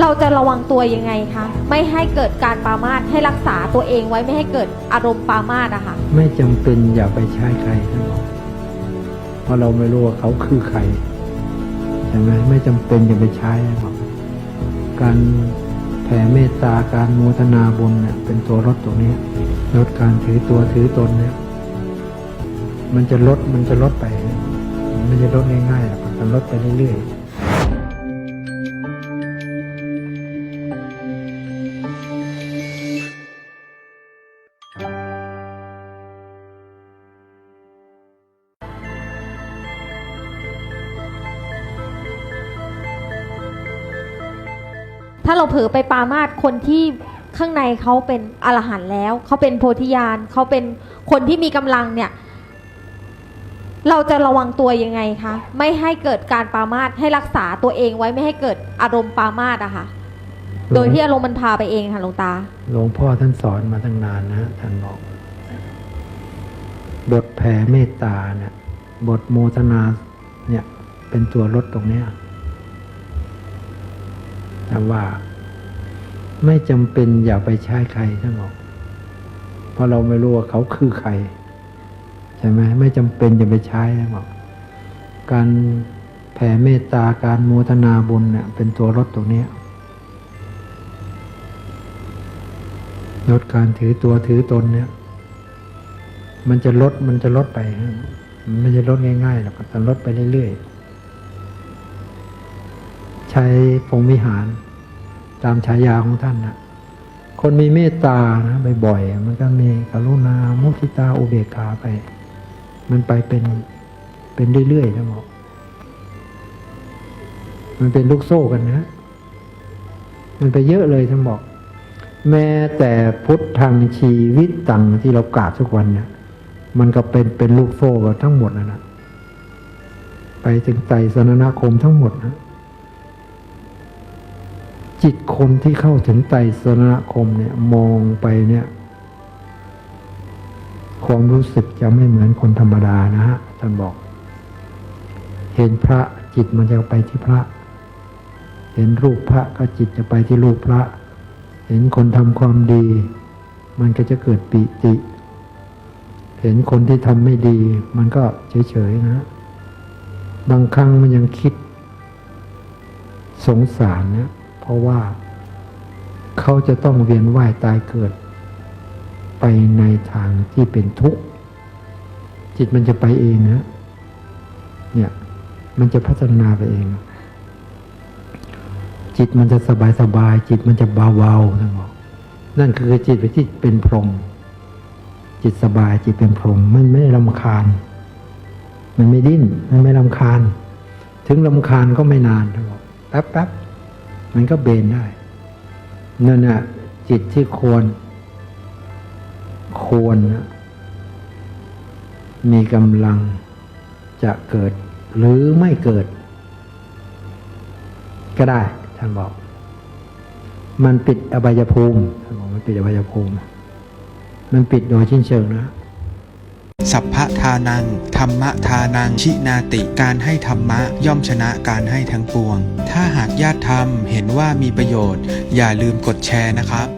เราจะระวังตัวยังไงคะไม่ให้เกิดการปามาให้รักษาตัวเองไว้ไม่ให้เกิดอารมณ์ปามาอะค่ะไม่จำเป็นอย่าไปใช้ใครทั้งหมดเพราะเราไม่รู้ว่าเขาคือใครใช่ไหมไม่จำเป็นอย่าไปใช้ทั้งหมดการแผ่เมตตาการโมทนาบุญเนี่ยเป็นตัวลดตัวนี้ลดการถือตัวถือตนเนี่ย มันจะลดมันจะลดไป มันจะลดง่ายๆหรอกมันลดไปเรื่อยๆ ถ้าเราเผลอไปปามาสคนที่ข้างในเขาเป็นอรหันต์แล้ว เขาเป็นโพธิญาณเขาเป็นคนที่มีกำลังเนี่ย เราจะระวังตัวยังไงคะไม่ให้เกิดการปามาสให้รักษาตัวเองไว้ไม่ให้เกิดอารมณ์ปามาสอะค่ะ โดยที่อารมณ์มันพาไปเองค่ะหลวงตาหลวงพ่อท่านสอนมาตั้งนานนะท่านบอกบทแผ่เมตตาเนี่ย บทโมทนาเนี่ย เป็นตัวลดตรงเนี้ย แต่ว่า ไม่จำเป็นอย่าไปใช้ใครท่านบอก เพราะเราไม่รู้ว่าเขาคือใคร ใช่ไหมไม่จำเป็นอย่าไปใช้ท่านบอก การแผ่เมตตาการโมทนาบุญเนี่ยเป็นตัวลดตรงนี้ลดการถือตัวถือตนเนี่ย มันจะลดมันจะลดไปมันไม่ใช่ลดง่ายๆหรอกแต่ลดไปเรื่อยๆ ช้พรหมวิหาร ตามฉายาของท่านนะคนมีเมตตานะบ่อยๆมันก็มีกรุณามุทิตาอุเบกขาไป มันไปเป็นเป็นเรื่อยๆนะหมอกมันเป็นลูกโซ่กันนะ มันไปเยอะเลยท่านบอก แม้แต่พุทธังชีวิตตังที่เรากราบทุกวันเนี่ยมันก็เป็นเป็นลูกโซ่กับทั้งหมดนะนะไปถึงไตรสนนาคมทั้งหมดนะ จิตคนที่เข้าถึงไตรสนาคมเนี่ยมองไปเนี่ย ความรู้สึกจะไม่เหมือนคนธรรมดานะฮะท่านบอก เห็นพระจิตมันจะไปที่พระ เห็นรูปพระก็จิตจะไปที่รูปพระ เห็นคนทำความดี มันก็จะเกิดปิติ เห็นคนที่ทำไม่ดี มันก็เฉยๆนะ บางครั้งมันยังคิด สงสารเนะเพ ราะว่า เขาจะต้องเวียนว่ายตายเกิด ไปในทางที่เป็นทุกข์ จิตมันจะไปเองนะเนี่ยมันจะพัฒนาไปเอง จิตมันจะสบายสบาย จิตมันจะเบาเบาท่านบอกนั่นคือจิตไปที่เป็นพรหมจิตสบายจิตเป็นพรหมมันไม่ลำคาญ มันไม่ดิ้น มันไม่ลำคาญ ถึงลำคาญก็ไม่นานท่านบอกแป๊บแป๊บ มันก็เบนได้ นั่นน่ะจิตที่ควร ควร มีกำลังจะเกิดหรือไม่เกิด ก็ได้ท่านบอก มันปิดอบายภูมิท่านบอกมันปิดอบายภูมิ มันปิดโดยชิ้นเชิงนะ สัพพทานัง ธรรมทานัง ชินาติ การให้ธรรมะย่อมชนะการให้ทั้งปวง ถ้าหากญาติธรรมเห็นว่ามีประโยชน์ อย่าลืมกดแชร์นะครับ